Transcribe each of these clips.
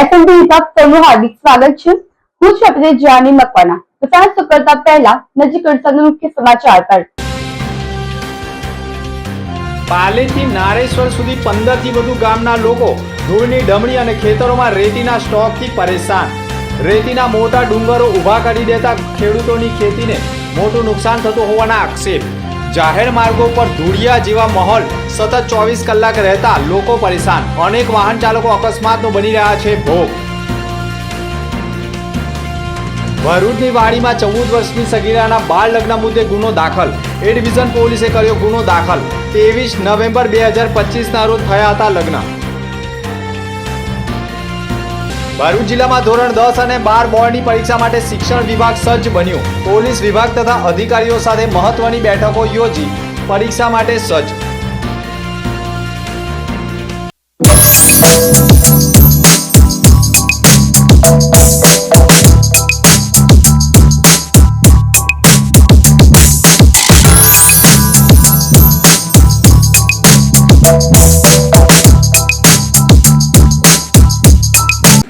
એફએમડી વિભાગ સૌનું હાર્દિક સ્વાગત છે. હું છું આપણે જાની મકવાના તો સાંજ કરતા પહેલા નજીક મુખ્ય સમાચાર પર. પાલેથી નારેશ્વર સુધી પંદરથી વધુ ગામના લોકો ધૂળની ડમણી અને ખેતરોમાં રેતીના સ્ટોકથી પરેશાન. રેતીના મોટા ડુંગરો ઊભા કરી દેતા ખેડૂતોની ખેતીને મોટું નુકસાન થતું હોવાના આક્ષેપ. જાહેર માર્ગો પર ધૂળિયા જેવા માહોલ સતત ચોવીસ કલાક રહેતા લોકો પરેશાન. અનેક વાહન ચાલકો અકસ્માતનો બની રહ્યા છે ભોગ. ભરૂચની વાડીમાં ચૌદ વર્ષની સગીરાના બાળ લગ્ન મુદ્દે ગુનો દાખલ. એ ડિવિઝન પોલીસે કર્યો ગુનો દાખલ. ત્રેવીસ નવેમ્બર બે હજાર પચીસના રોજ થયા હતા લગ્ન. ભરૂચ જિલ્લામાં ધોરણ દસ અને બાર બોર્ડની પરીક્ષા માટે શિક્ષણ વિભાગ સજ્જ બન્યું. પોલીસ વિભાગ તથા અધિકારીઓ સાથે મહત્વની બેઠકો યોજી પરીક્ષા માટે સજ્જ.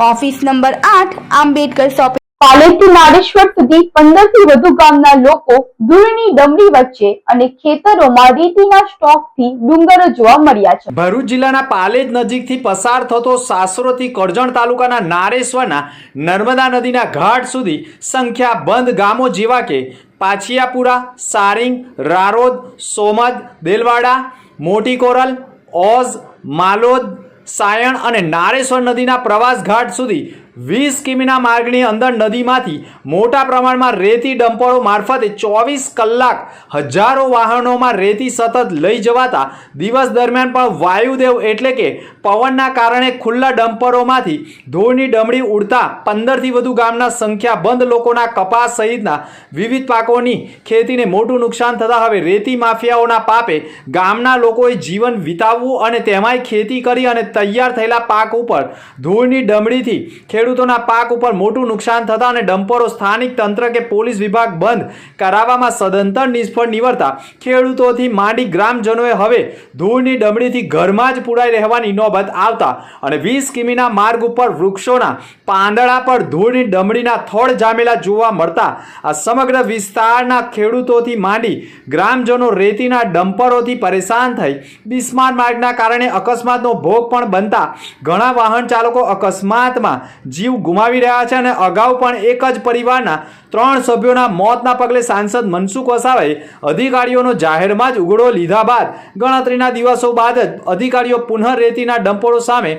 ઓફિસ નંબર આઠ આંબેડકર શોપિંગ પાલેથી નારેશ્વર સુધી પંદરથી વધુ ગામના લોકો દૂરની ડમરી વચ્ચે અને ખેતરોમાં રેતીના સ્ટોકથી ડુંગરો જોવા મળ્યા છે. ભરૂચ જિલ્લાના પાલેજ નજીકથી પસાર થતો સાસરોથી કરજણ તાલુકાના નારેશ્વરના નર્મદા નદીના ઘાટ સુધી સંખ્યાબંધ ગામો જેવા કે પાછિયાપુરા સારિંગ રારોદ સોમદ દેલવાડા મોટી કોરલ ઓઝ માલોદ સાયણ અને નારેશ્વર નદીના પ્રવાસ ઘાટ સુધી વીસ કિમીના માર્ગની અંદર નદીમાંથી મોટા પ્રમાણમાં રેતી ડમ્પરો મારફતે ચોવીસ કલાક હજારો વાહનોમાં રેતી સતત લઈ જવાતા દિવસ દરમિયાન પણ વાયુદેવ એટલે કે પવનના કારણે ખુલ્લા ડમ્પરોમાંથી ધૂળની ડમડી ઉડતા પંદરથી વધુ ગામના સંખ્યાબંધ લોકોના કપાસ સહિતના વિવિધ પાકોની ખેતીને મોટું નુકસાન થતાં હવે રેતી માફિયાઓના પાપે ગામના લોકોએ જીવન વિતાવવું અને તેમાંય ખેતી કરી અને તૈયાર થયેલા પાક ઉપર ધૂળની ડમડીથી ખેડૂતોના પાક ઉપર મોટું નુકસાન થતાં અને ડમ્પરો સ્થાનિક તંત્ર કે પોલીસ વિભાગ બંધ કરાવવામાં સદંતર નિષ્ફળ નીવડતા ખેડૂતોથી માંડી ગ્રામજનોએ હવે ધૂળની ડમડીથી ઘરમાં જ પુરાઈ રહેવાની નોબત આવતા અને વીસ કિમીના માર્ગ ઉપર વૃક્ષોના પાંદડા પર ધૂળની ડમડીના થડ જામેલા જોવા મળતા આ સમગ્ર વિસ્તારના ખેડૂતોથી માંડી ગ્રામજનો રેતીના ડમ્પરોથી પરેશાન થઈ. બિસ્માર માર્ગના કારણે અકસ્માતનો ભોગ પણ બનતા ઘણા વાહન ચાલકો અકસ્માતમાં જીવ ગુમાવી રહ્યા છે અને અગાઉ પણ એક જ પરિવારના ત્રણ સભ્યોના મોતના પગલે સાંસદ મનસુખ વસાવાએ અધિકારીઓનો જાહેરમાં જ ઉઘડો લીધા બાદ ગણતરીના દિવસો બાદ જ અધિકારીઓ પુનઃ રેતીના ડંપોળો સામે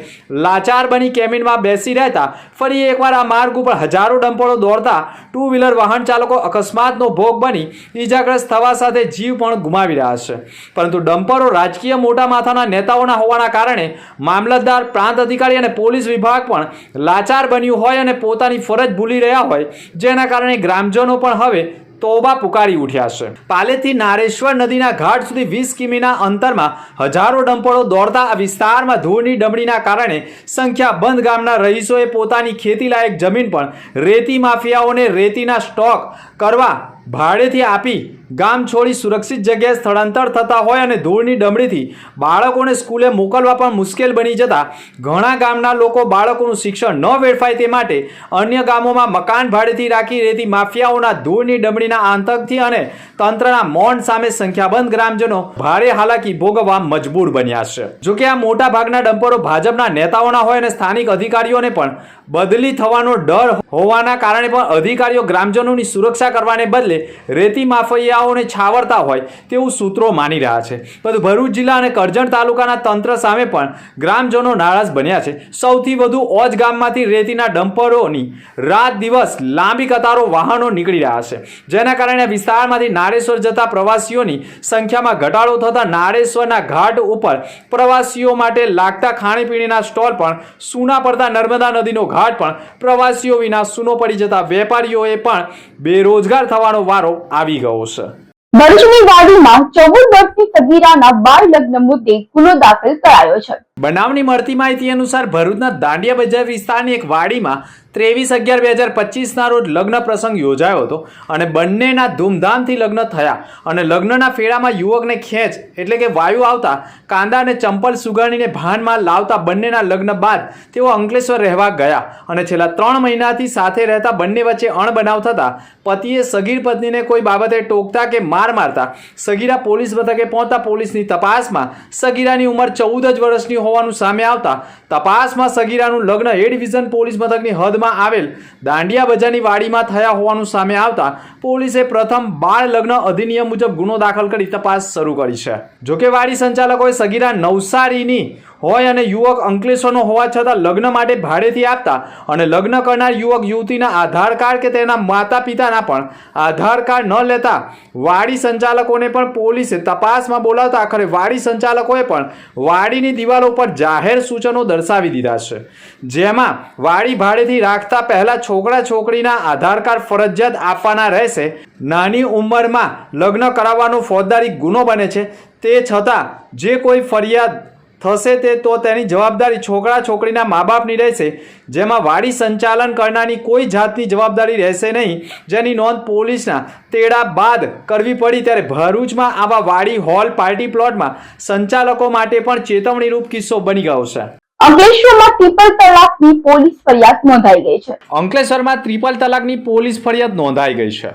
લાચાર બની કેબિનમાં બેસી રહેતા ફરી એકવાર આ માર્ગ ઉપર હજારો ડંપોળો દોડતા ટુ વ્હીલર વાહન ચાલકો અકસ્માતનો ભોગ બની ઈજાગ્રસ્ત થવા સાથે જીવ પણ ગુમાવી રહ્યા છે. પરંતુ ડમ્પરો રાજકીય મોટા માથાના નેતાઓના હોવાના કારણે મામલતદાર, પ્રાંત અધિકારી અને પોલીસ વિભાગ પણ લાચાર બન્યું હોય અને પોતાની ફરજ ભૂલી રહ્યા હોય, જેના કારણે ગ્રામજનો પણ હવે તોબા પુકારી ઉઠ્યા છે. પાલેથી નારેશ્વર નદીના ઘાટ સુધી વીસ કિમીના અંતરમાં હજારો ડંપળો દોડતા આ વિસ્તારમાં ધૂળની ડમડીના કારણે સંખ્યાબંધ ગામના રહીશોએ પોતાની ખેતીલાયક જમીન પણ રેતી માફિયાઓને રેતીના સ્ટોક કરવા ભાડેથી આપી ગામ છોડી સુરક્ષિત જગ્યાએ સ્થળાંતર થતા હોય અને ધૂળની ડમડીથી બાળકોને સ્કૂલે મોકલવા પણ મુશ્કેલ બની જતા ઘણા ગામના લોકો બાળકોનું શિક્ષણ ન વેડફાય તે માટે અન્ય ગામોમાં મકાન ભાડેથી રાખી રહેતી માફિયાઓના ધૂળની ડમડીના આતંકથી અને તંત્રના મૌન સામે સંખ્યાબંધ ગ્રામજનો ભારે હાલાકી ભોગવવા મજબૂર બન્યા છે. જોકે આ મોટા ભાગના ડમ્પરો ભાજપના નેતાઓના હોય અને સ્થાનિક અધિકારીઓને પણ બદલી થવાનો ડર હોવાના કારણે પણ અધિકારીઓ ગ્રામજનોની સુરક્ષા કરવાને બદલે રેતી માફિયાઓ ગુનાઓને છાવરતા હોય તેવું સૂત્રો માની રહ્યા છે. પરંતુ ભરૂચ જિલ્લા અને કરજણ તાલુકાના તંત્ર સામે પણ ગ્રામજનો નારાજ બન્યા છે. સૌથી વધુ ઓજ ગામમાંથી રેતીના ડમ્પરોની રાત દિવસ લાંબી કતારો વાહનો નીકળી રહ્યા છે. જેના કારણે વિસ્તારમાંથી નારેશ્વર જતા પ્રવાસીઓની સંખ્યામાં ઘટાડો થતાં નારેશ્વરના ઘાટ ઉપર પ્રવાસીઓ માટે લાગતા ખાણીપીણીના સ્ટોલ પણ સૂના પડતા નર્મદા નદીનો ઘાટ પણ પ્રવાસીઓ વિના સૂનો પડી જતા વેપારીઓએ પણ બેરોજગાર થવાનો વારો આવી ગયો છે. ભરૂચની વાડીમાં ચૌદ વર્ષની સગીરાના બાળ લગ્ન મુદ્દે ગુનો દાખલ કરાયો છે. બનાવની મળતી માહિતી અનુસાર ભરૂચના દાંડિયા બજાર વિસ્તારની એક વાડીમાં ત્રેવીસ અગિયાર બે હજાર પચીસના રોજ લગ્ન પ્રસંગ યોજાયો હતો અને બંનેના ધૂમધામથી લગ્ન થયા. અને લગ્નના ફેરામાં યુવકને ખેંચ એટલે કે વાયુ આવતા કાંદા અને ચંપલ સુગાણીને ભાનમાં લાવતા બંનેના લગ્ન બાદ તેઓ અંકલેશ્વર રહેવા ગયા. અને છેલ્લા ત્રણ મહિનાથી સાથે રહેતા બંને વચ્ચે અણબનાવ થતા પતિએ સગીર પત્નીને કોઈ બાબતે ટોકતા કે માર મારતા સગીરા પોલીસ મથકે પહોંચતા પોલીસની તપાસમાં સગીરાની ઉંમર ચૌદ જ વર્ષની હોવાનું સામે આવતા તપાસમાં સગીરાનું લગ્ન એ ડિવિઝન પોલીસ મથકની હદમાં આવેલ દાંડિયા બજારની વાડીમાં થયા હોવાનું સામે આવતા પોલીસે પ્રથમ બાળ લગ્ન અધિનિયમ મુજબ ગુનો દાખલ કરી તપાસ શરૂ કરી છે. જોકે વાડી સંચાલકોએ સગીરા નવસારીની હોય અને યુવક અંકલેશ્વરનો હોવા છતાં લગ્ન માટે ભાડેથી આપતા અને લગ્ન કરનાર યુવક યુવતીના આધાર કાર્ડ કે તેના માતા પિતાના પણ આધાર કાર્ડ ન લેતા વાડી સંચાલકોને પણ પોલીસે તપાસમાં બોલાવતા આખરે વાડી સંચાલકોએ પણ વાડીની દિવાલો પર જાહેર સૂચનો દર્શાવી દીધા છે. જેમાં વાડી ભાડેથી રાખતા પહેલાં છોકરા છોકરીના આધાર કાર્ડ ફરજિયાત આપવાના રહેશે. નાની ઉંમરમાં લગ્ન કરાવવાનો ફોજદારી ગુનો બને છે. તે છતાં જે કોઈ ફરિયાદ થશે તે તો તેની જવાબદારી છોકરા છોકરીના મા બાપની રહેશે, જેમાં વાડી સંચાલન કરનારની કોઈ જાતની જવાબદારી રહેશે નહીં. જેની નોંધ પોલીસના તેડા બાદ કરવી પડી ત્યારે ભરૂચમાં આવા વાડી હોલ પાર્ટી પ્લોટમાં સંચાલકો માટે પણ ચેતવણીરૂપ કિસ્સો બની ગયો છે. અંકલેશ્વરમાં ટ્રિપલ તલાકની પોલીસ ફરિયાદ નોંધાઈ ગઈ છે. અંકલેશ્વરમાં ત્રિપલ તલાકની પોલીસ ફરિયાદ નોંધાઈ ગઈ છે.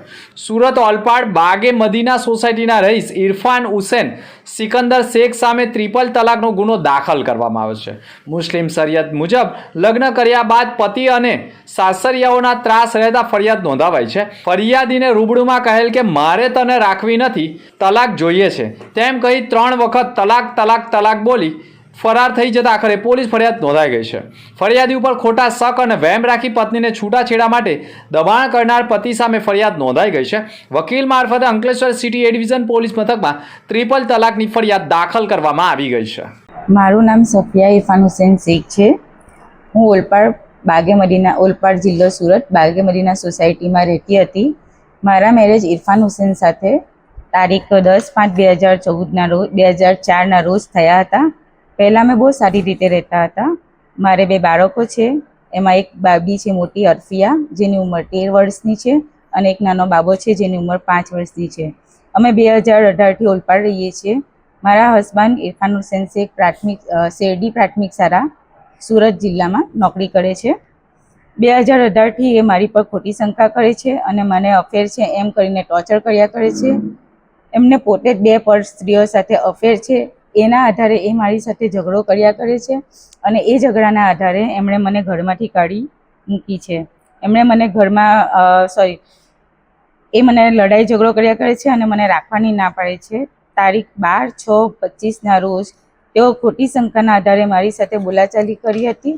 સુરત ઓલપાડ બાગે મદીના સોસાયટીના રહીશ ઇરફાન હુસેન સિકંદર શેખ સામે ત્રિપલ તલાકનો ગુનો દાખલ કરવામાં આવ્યો છે. મુસ્લિમ શરિયત મુજબ લગ્ન કર્યા બાદ પતિ અને સાસરિયાઓના ત્રાસ રહેતા ફરિયાદ નોંધાવાઈ છે. ફરિયાદીને રૂબરૂમાં કહેલ કે મારે તને રાખવી નથી, તલાક જોઈએ છે. તેમ કહી ત્રણ વખત તલાક તલાક તલાક બોલી ફરાર થઈ જતા આખરે પોલીસ ફરિયાદ નોંધાઈ ગઈ છે. ફરિયાદી ઉપર ખોટા શક અને વહેમ રાખી પત્નીને છૂટાછેડા માટે દબાણ કરનાર પતિ સામે ફરિયાદ નોંધાઈ ગઈ છે. વકીલ મારફતે અંકલેશ્વર સિટી એ પોલીસ મથકમાં ત્રિપલ તલાકની ફરિયાદ દાખલ કરવામાં આવી ગઈ છે. મારું નામ સફિયા ઇરફાન હુસેન શેખ છે. હું ઓલપાડ બાગેમરીના ઓલપાડ જિલ્લો સુરત બાગેમરીના સોસાયટીમાં રહેતી હતી. મારા મેરેજ ઇરફાન હુસેન સાથે તારીખ દસ પાંચ બે હજાર ચૌદના રોજ, બે હજાર ચારના રોજ થયા હતા. પહેલાં મેં બહુ સારી રીતે રહેતા હતા. મારે બે બાળકો છે. એમાં એક બાબી છે મોટી અર્ફિયા જેની ઉંમર તેર વર્ષની છે અને એક નાનો બાબો છે જેની ઉંમર પાંચ વર્ષની છે. અમે બે હજાર અઢારથી ઓલપાડ રહીએ છીએ. મારા હસબન્ડ ઇરફાન હુસેન શેખ પ્રાથમિક શેરડી પ્રાથમિક શાળા સુરત જિલ્લામાં નોકરી કરે છે. બે હજાર અઢારથી એ મારી પર ખોટી શંકા કરે છે અને મને અફેર છે એમ કરીને ટોર્ચર કર્યા કરે છે. એમને પોતે જ બે પર સ્ત્રીઓ સાથે અફેર છે. એના આધારે એ મારી સાથે ઝઘડો કર્યા કરે છે અને એ ઝઘડાના આધારે એમણે મને ઘરમાંથી કાઢી મૂકી છે. એમણે મને ઘરમાં સોરી એ મને લડાઈ ઝઘડો કર્યા કરે છે અને મને રાખવાની ના પાડે છે. તારીખ બાર છ પચીસના રોજ તેઓ ખોટી શંકાના આધારે મારી સાથે બોલાચાલી કરી હતી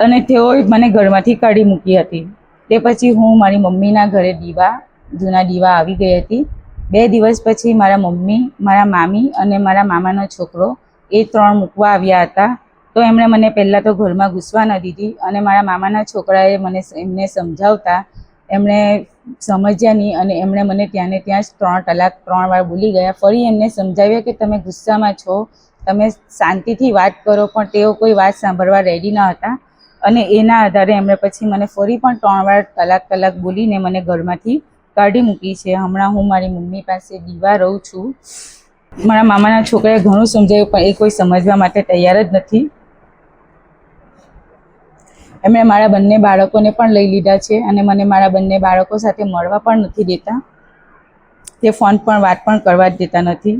અને તેઓએ મને ઘરમાંથી કાઢી મૂકી હતી. તે પછી હું મારી મમ્મીના ઘરે દીવા, જૂના દીવા આવી ગઈ હતી. બે દિવસ પછી મારા મમ્મી, મારા મામી અને મારા મામાનો છોકરો એ ત્રણ મૂકવા આવ્યા હતા. તો એમણે મને પહેલાં તો ઘરમાં ઘૂસવા ન દીધી અને મારા મામાના છોકરાએ મને એમને સમજાવતા એમણે સમજ્યા નહીં અને એમણે મને ત્યાંને ત્યાં જ ત્રણ તલાક, ત્રણ વાર બોલી ગયા. ફરી એમને સમજાવ્યા કે તમે ગુસ્સામાં છો, તમે શાંતિથી વાત કરો, પણ તેઓ કોઈ વાત સાંભળવા રેડી ન હતા. અને એના આધારે એમણે પછી મને ફરી પણ ત્રણ વાર તલાક તલાક બોલીને મને ઘરમાંથી કાઢી મૂકી છે. હમણાં હું મારી મમ્મી પાસે દીવા રહું છું. મારા મામાના છોકરાએ ઘણું સમજાવ્યું, પણ એ કોઈ સમજવા માટે તૈયાર જ નથી. એમણે મારા બંને બાળકોને પણ લઈ લીધા છે અને મને મારા બંને બાળકો સાથે મળવા પણ નથી દેતા. તે ફોન પણ વાત પણ કરવા જ દેતા નથી.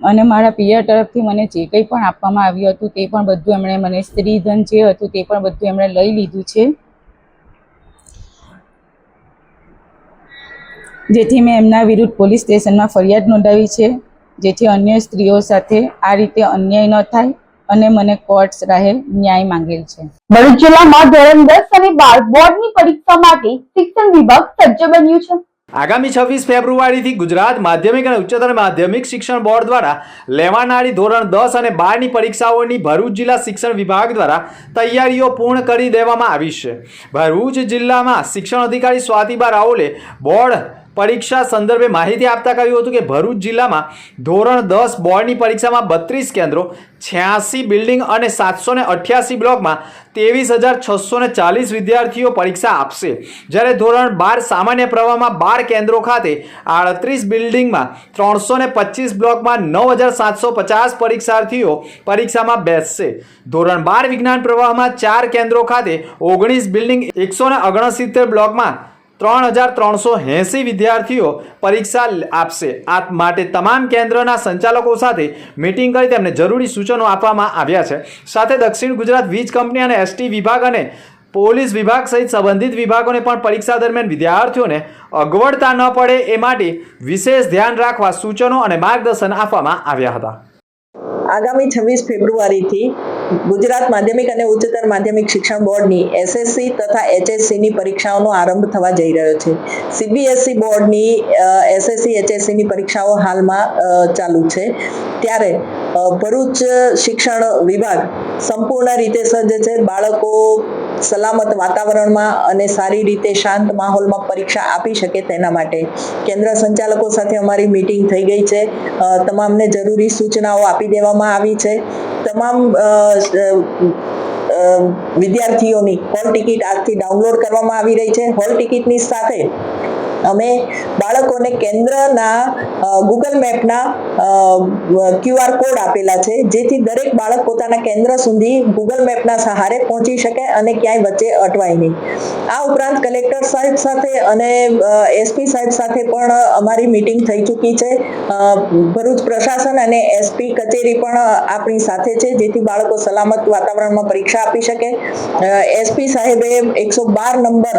અને મારા પિયર તરફથી મને જે કંઈ પણ આપવામાં આવ્યું હતું, તે પણ બધું એમણે મને સ્ત્રીધન જે હતું, તે પણ બધું એમણે લઈ લીધું છે. જેથી મેં એમના વિરુદ્ધ પોલીસ સ્ટેશનમાં ફરિયાદ નોંધાવી છે જેથી અન્ય સ્ત્રીઓ સાથે આ રીતે અન્યાય ન થાય અને મને કોર્ટ રાહે ન્યાય માંગેલ છે. ભરૂચ જિલ્લામાં ધોરણ દસ અને બાર બોર્ડની પરીક્ષા માટે શિક્ષણ વિભાગ સજ્જ બન્યું છે. આગામી છવ્વીસ ફેબ્રુઆરીથી ગુજરાત માધ્યમિક અને ઉચ્ચતર માધ્યમિક શિક્ષણ બોર્ડ દ્વારા લેવાનારી ધોરણ દસ અને બારની પરીક્ષાઓની ભરૂચ જિલ્લા શિક્ષણ વિભાગ દ્વારા તૈયારીઓ પૂર્ણ કરી દેવામાં આવી છે. ભરૂચ જિલ્લામાં શિક્ષણ અધિકારી સ્વાતિબા રાઓલે બોર્ડ પરીક્ષા સંદર્ભે માહિતી આપતા કહ્યું હતું કે ભરૂચ જિલ્લામાં ધોરણ દસ બોર્ડની પરીક્ષામાં બત્રીસ કેન્દ્રો, છ્યાસી બિલ્ડિંગ અને સાતસો ને અઠ્યાસી બ્લોકમાં ત્રેવીસ હજાર છસો ને ચાલીસ વિદ્યાર્થીઓ પરીક્ષા આપશે. જ્યારે ધોરણ બાર સામાન્ય પ્રવાહમાં બાર કેન્દ્રો ખાતે આડત્રીસ બિલ્ડિંગમાં ત્રણસો ને પચીસ બ્લોકમાં નવ હજાર સાતસો પચાસ પરીક્ષાર્થીઓ પરીક્ષામાં બેસશે. ધોરણ બાર વિજ્ઞાન પ્રવાહમાં ચાર કેન્દ્રો ખાતે ઓગણીસ બિલ્ડિંગ, એકસો ને ઓગણસિત્તેર બ્લોકમાં ત્રણ હજાર ત્રણસો એંસી વિદ્યાર્થીઓ પરીક્ષા આપશે. આ માટે તમામ કેન્દ્રના સંચાલકો સાથે મિટિંગ કરી તેમને જરૂરી સૂચનો આપવામાં આવ્યા છે. સાથે દક્ષિણ ગુજરાત વીજ કંપની અને એસટી વિભાગ અને પોલીસ વિભાગ સહિત સંબંધિત વિભાગોને પણ પરીક્ષા દરમિયાન વિદ્યાર્થીઓને અગવડતા ન પડે એ માટે વિશેષ ધ્યાન રાખવા સૂચનો અને માર્ગદર્શન આપવામાં આવ્યા હતા. આગામી છવ્વીસ ફેબ્રુઆરીથી ગુજરાત માધ્યમિક અને ઉચ્ચતર માધ્યમિક શિક્ષણ બોર્ડની એસએસસી તથા એચએસસીની પરીક્ષાઓનો આરંભ થવા જઈ રહ્યો છે. સીબીએસસી બોર્ડની એસએસસી એચએસસીની પરીક્ષાઓ હાલમાં ચાલુ છે. ત્યારે ભરૂચ શિક્ષણ વિભાગ સંપૂર્ણ રીતે સજ્જ છે. બાળકો સલામત વાતાવરણમાં અને સારી રીતે શાંત માહોલમાં પરીક્ષા આપી શકે તેના માટે. કેન્દ્ર સંચાલકો સાથે અમારી મીટિંગ થઈ ગઈ છે. તમામને જરૂરી સૂચનાઓ આપી દેવામાં આવી છે. તમામ વિદ્યાર્થીઓની હોલ ટિકિટ આજથી ડાઉનલોડ કરવામાં આવી રહી છે. હોલ ટિકિટની સાથે અમે બાળકોને કેન્દ્રના ગૂગલ મેપના ક્યુઆર કોડ આપેલા છે, જેથી દરેક બાળક પોતાના કેન્દ્ર સુધી ગૂગલ મેપના સહારે પહોંચી શકે અને ક્યાંય વચ્ચે અટવાય નહીં. આ ઉપરાંત કલેક્ટર સાહેબ સાથે અને એસપી સાહેબ સાથે પણ અમારી મીટિંગ થઈ ચૂકી છે. ભરૂચ પ્રશાસન અને એસપી કચેરી પણ આપણી સાથે છે, જેથી બાળકો સલામત વાતાવરણમાં પરીક્ષા આપી શકે. એસપી સાહેબે એકસો બાર નંબર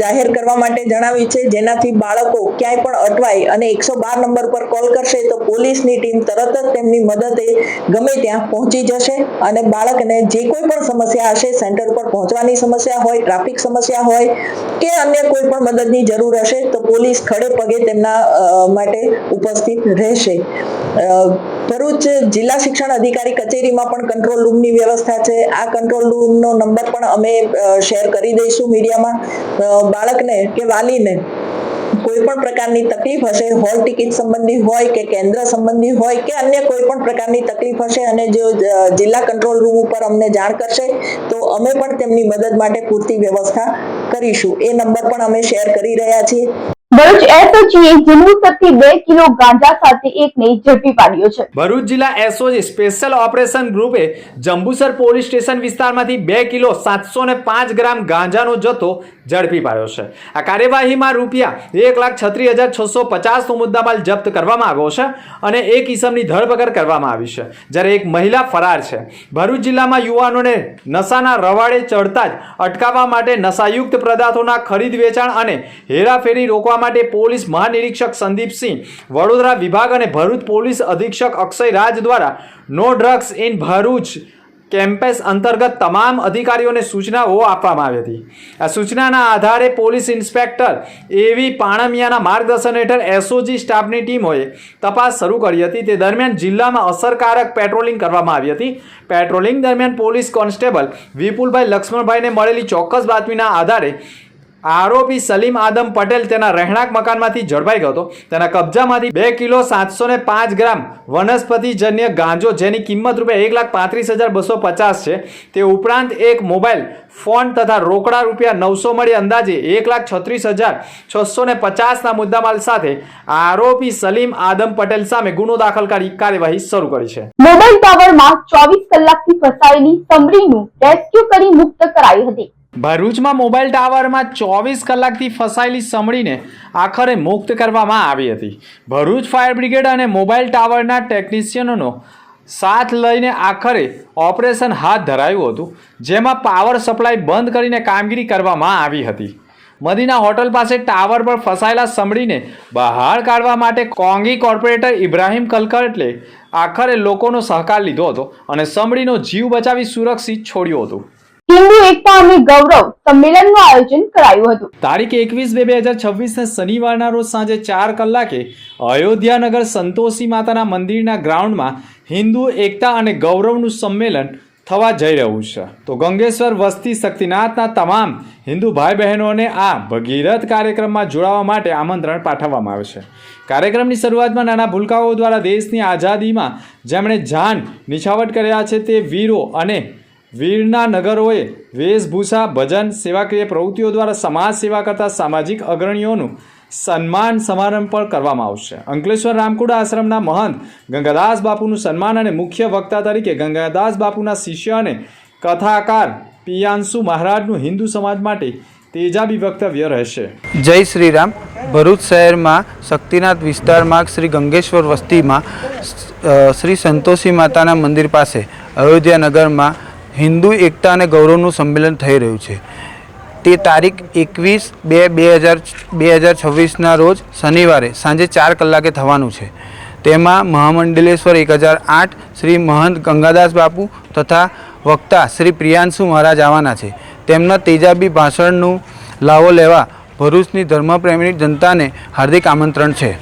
જાહેર કરવા માટે જણાવ્યું છે. જેનાથી બાળકો ક્યાંય પણ અટવાય અને એકસો બાર નંબર પર કોલ કરશે તો પોલીસની ટીમ તરત જ તેમની મદદે ગમે ત્યાં પહોંચી જશે અને બાળકને જે કોઈ પણ સમસ્યા હશે, સેન્ટર પર પહોંચવાની સમસ્યા હોય, ટ્રાફિક સમસ્યા હોય કે અન્ય કોઈ પણ મદદની જરૂર હશે તો પોલીસ ખડે પગે તેમના માટે ઉપસ્થિત રહેશે. ભરૂચ જિલ્લા શિક્ષણ અધિકારી કચેરીમાં પણ કંટ્રોલ રૂમની વ્યવસ્થા છે. આ કંટ્રોલ રૂમનો નંબર પણ અમે શેર કરી દઈશું મીડિયામાં. બાળકને કે વાલીને કોઈ પણ પ્રકારની તકલીફ હશે, હોલ ટિકિટ સંબંધી હોય કે કેન્દ્ર સંબંધી હોય કે અન્ય કોઈ પણ પ્રકારની તકલીફ હશે અને જો જિલ્લા કંટ્રોલ રૂમ ઉપર અમને જાણ કરશે, તો અમે પણ તેમની મદદ માટે પૂરતી વ્યવસ્થા કરીશું. એ નંબર પણ અમે શેર કરી રહ્યા છીએ. ભરૂચ એસઓજીએ જુનુસરથી બે કિલો ગાંજા સાથે એકને ઝડપી પાડ્યો છે. ભરૂચ જિલ્લા એસઓજી સ્પેશિયલ ઓપરેશન ગ્રુપે જંબુસર પોલીસ સ્ટેશન વિસ્તારમાંથી બે કિલો સાતસો ને પાંચ ગ્રામ ગાંજાનો જથ્થો ઝડપી પાડ્યો છે. આ કાર્યવાહીમાં રૂપિયા એક લાખ છત્રીસ હજાર છસો પચાસનો મુદ્દામાલ જપ્ત કરવામાં આવ્યો છે અને એક ઈસમની ધરપકડ કરવામાં આવી છે, જ્યારે એક મહિલા ફરાર છે. ભરૂચ જિલ્લામાં યુવાનોને નશાના રવાડે ચડતા જ અટકાવવા માટે નશાયુક્ત પદાર્થોના ખરીદ વેચાણ અને હેરાફેરી રોકવા માટે પોલીસ મહાનિરીક્ષક સંદીપસિંહ વડોદરા વિભાગ અને ભરૂચ પોલીસ અધિક્ષક અક્ષય રાજ દ્વારા no drugs in Bharuch campus અંતર્ગત તમામ અધિકારીઓને સૂચનાઓ આપવામાં આવી હતી. આ સૂચનાના આધારે પોલીસ ઇન્સ્પેક્ટર એવી પાણમિયાના માર્ગદર્શન હેઠળ એસઓજી સ્ટાફની ટીમોએ તપાસ શરૂ કરી હતી. તે દરમિયાન જિલ્લામાં અસરકારક પેટ્રોલિંગ કરવામાં આવી હતી. પેટ્રોલિંગ દરમિયાન પોલીસ કોન્સ્ટેબલ વિપુલભાઈ લક્ષ્મણભાઈને મળેલી ચોક્કસ બાતમીના આધારે આરોપી સલીમ આદમ પટેલ તેના રહેણાંક મકાનમાંથી ઝડપાઈ ગયો હતો. તેના કબજામાંથી બે કિલો સાતસો ને પાંચ ગ્રામ વનસ્પતિજન્ય ગાંજો, જેની કિંમત રૂપિયા એક લાખ પાંત્રીસ હજાર બસો પચાસ છે. તે ઉપરાંત એક મોબાઈલ ફોન તથા રોકડા રૂપિયા નવસો મળી અંદાજે એક લાખ છત્રીસ હજાર છસો ને પચાસના મુદ્દામાલ સાથે આરોપી સલીમ આદમ પટેલ સામે ગુનો દાખલ કરી કાર્યવાહી શરૂ કરી છે. મોબાઈલ ટાવરમાં ચોવીસ કલાકથી ફસાયેલી સમરીનું રેસ્ક્યુ કરી મુક્ત કરાઈ હતી. ભરૂચમાં મોબાઈલ ટાવરમાં ચોવીસ કલાકથી ફસાયેલી સમડીને આખરે મુક્ત કરવામાં આવી હતી. ભરૂચ ફાયર બ્રિગેડ અને મોબાઈલ ટાવરના ટેકનિશિયનોનો સાથ લઈને આખરે ઓપરેશન હાથ ધરાયું હતું, જેમાં પાવર સપ્લાય બંધ કરીને કામગીરી કરવામાં આવી હતી. મદીના હોટલ પાસે ટાવર પર ફસાયેલા સમડીને બહાર કાઢવા માટે કોંગી કોર્પોરેટર ઇબ્રાહિમ કલકટલે આખરે લોકોનો સહકાર લીધો હતો અને સમડીનો જીવ બચાવી સુરક્ષિત છોડ્યું હતું. હિન્દુ એકતા અને ગૌરવ સંમેલનનું આયોજન કરાયું હતું. તારીખ એકવીસ બે બે હજાર છવ્વીસને શનિવારના રોજ સાંજે ચાર કલાકે અયોધ્યાનગર સંતોષી માતાના મંદિરના ગ્રાઉન્ડમાં હિન્દુ એકતા અને ગૌરવનું સંમેલન થવા જઈ રહ્યું છે. તો ગંગેશ્વર વસ્તી શક્તિનાથના તમામ હિન્દુ ભાઈ બહેનોને આ ભગીરથ કાર્યક્રમમાં જોડાવા માટે આમંત્રણ પાઠવવામાં આવે છે. કાર્યક્રમની શરૂઆતમાં નાના ભૂલકાઓ દ્વારા દેશની આઝાદીમાં જેમણે જાન નિછાવટ કર્યા છે તે વીરો અને વીરના નગરોએ વેશભૂષા, ભજન, સેવાકીય પ્રવૃત્તિઓ દ્વારા સમાજ સેવા કરતા સામાજિક અગ્રણીઓનું સન્માન સમારંભ પણ કરવામાં આવશે. અંકલેશ્વર રામકુડા આશ્રમના મહંત ગંગાદાસ બાપુનું સન્માન અને મુખ્ય વક્તા તરીકે ગંગાદાસ બાપુના શિષ્ય અને કથાકાર પિયાંશુ મહારાજનું હિન્દુ સમાજ માટે તેજાબી વક્તવ્ય રહેશે. જય શ્રી રામ ભરૂચ શહેરમાં શક્તિનાથ વિસ્તારમાં શ્રી ગંગેશ્વર વસ્તીમાં શ્રી સંતોષી માતાના મંદિર પાસે અયોધ્યા નગરમાં હિન્દુ એકતા અને ગૌરવનું સંમેલન થઈ રહ્યું છે. તે તારીખ એકવીસ બે બે હજાર બે હજાર છવ્વીસના રોજ શનિવારે સાંજે ચાર કલાકે થવાનું છે. તેમાં મહામંડલેશ્વર એક હજાર આઠ, શ્રી મહંત ગંગાદાસ બાપુ તથા વક્તા શ્રી પ્રિયાંશુ મહારાજ આવવાના છે. તેમના તેજાબી ભાષણનું લાવો લેવા ભરૂચની ધર્મપ્રેમી જનતાને હાર્દિક આમંત્રણ છે.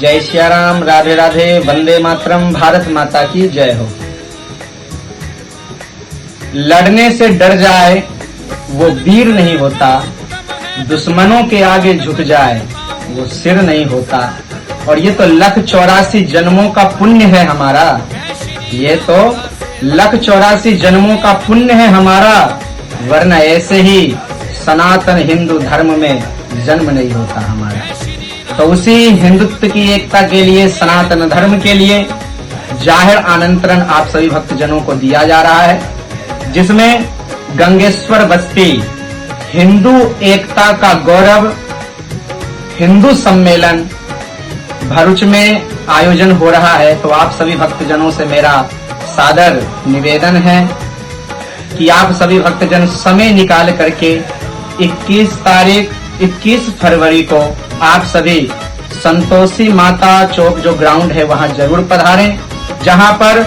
જય સિયારામ રાધે રાધે, વંદે માતરમ, ભારત માતા કી જય હો. लड़ने से डर जाए, वो वीर नहीं होता। दुश्मनों के आगे झुक जाए, वो सिर नहीं होता। और ये तो लख चौरासी जन्मों का पुण्य है हमारा। ये तो लख चौरासी जन्मों का पुण्य है हमारा। वरना ऐसे ही सनातन हिंदू धर्म में जन्म नहीं होता हमारा। तो उसी हिंदुत्व की एकता के लिए, सनातन धर्म के लिए ज़ाहिर आमंत्रण आप सभी भक्तजनों को दिया जा रहा है। जिसमें गंगेश्वर बस्ती, हिंदू एकता का गौरव, हिंदू सम्मेलन भरूच में आयोजन हो रहा है। तो आप सभी भक्तजनों से मेरा सादर निवेदन है कि आप सभी भक्तजन समय निकाल करके 21 तारीख 21 फरवरी को आप सभी संतोषी माता चौक जो ग्राउंड है, वहाँ ज़रूर पधारें, जहाँ पर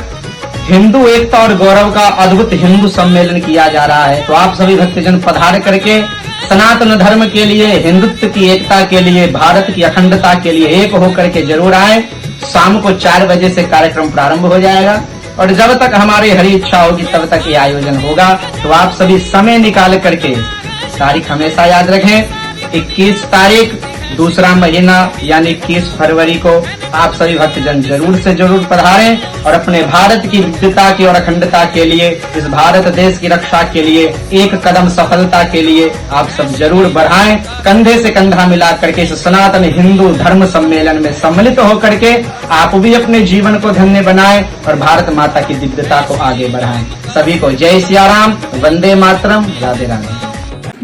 हिंदू एकता और गौरव का अद्भुत हिंदू सम्मेलन किया जा रहा है। तो आप सभी भक्तजन पधार करके सनातन धर्म के लिए, हिंदुत्व की एकता के लिए, भारत की अखंडता के लिए एक होकर के ज़रूर आए। शाम को चार बजे से कार्यक्रम प्रारंभ हो जाएगा। और जब तक हमारी हरी इच्छा होगी तब तक ये आयोजन होगा। तो आप सभी समय निकाल करके तारीख हमेशा याद रखें। 21 तारीख दूसरा महीना, यानी 21 फरवरी को आप सभी भक्तजन ज़रूर से ज़रूर पधारें और अपने भारत की विविधता की और अखंडता के लिए, इस भारत देश की रक्षा के लिए, एक कदम सफलता के लिए आप सब ज़रूर बढ़ाएँ। कंधे से कंधा मिला करके इस सनातन हिंदू धर्म सम्मेलन में सम्मिलित होकर के आप भी अपने जीवन को धन्य बनाए और भारत माता की दिव्यता को आगे बढ़ाएँ। सभी को जय सियाराम, वंदे मातरम, राधे राधे।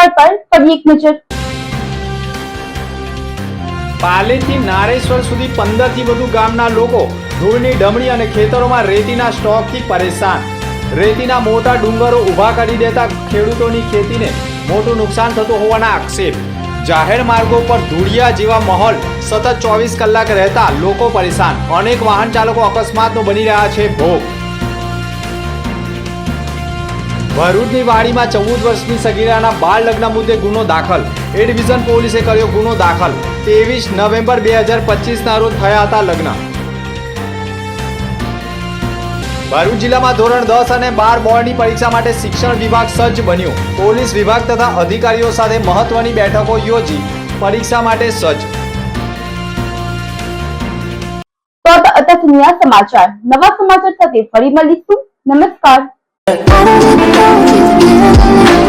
સમાચાર પર ફરી એક નજર. પાલેથી નારેશ્વર સુધી પંદરથી વધુ ગામના લોકો ધૂળની ડમણી અને ખેતરોમાં રેતીના સ્ટોકથી પરેશાન. રેતીના મોટા ડુંગરો ઊભા કરી દેતા ખેડૂતોની ખેતીને મોટું નુકસાન થતું હોવાના આક્ષેપ. જાહેર માર્ગો પર ધૂળિયા જેવા માહોલ સતત ચોવીસ કલાક રહેતા લોકો પરેશાન. અનેક વાહન ચાલકો અકસ્માતનો બની રહ્યા છે ભોગ. ભરૂચની વાડીમાં ચૌદ વર્ષની સગીરાના બાળ લગ્ન મુદ્દે ગુનો દાખલ. એ પોલીસે કર્યો ગુનો દાખલ. ત્રેવીસ નવેમ્બર બે હજાર પચીસના રોજ થયા હતા લગ્ન. ભરૂચ જિલ્લામાં ધોરણ દસ અને બાર બોર્ડની પરીક્ષા માટે શિક્ષણ વિભાગ સજ્જ બન્યો. પોલીસ વિભાગ તથા અધિકારીઓ સાથે મહત્વની બેઠકો યોજી પરીક્ષા માટે સજ્જ. તો સમાચાર. નવા સમાચાર સાથે ફરી મળીશું. નમસ્કાર. I don't know if you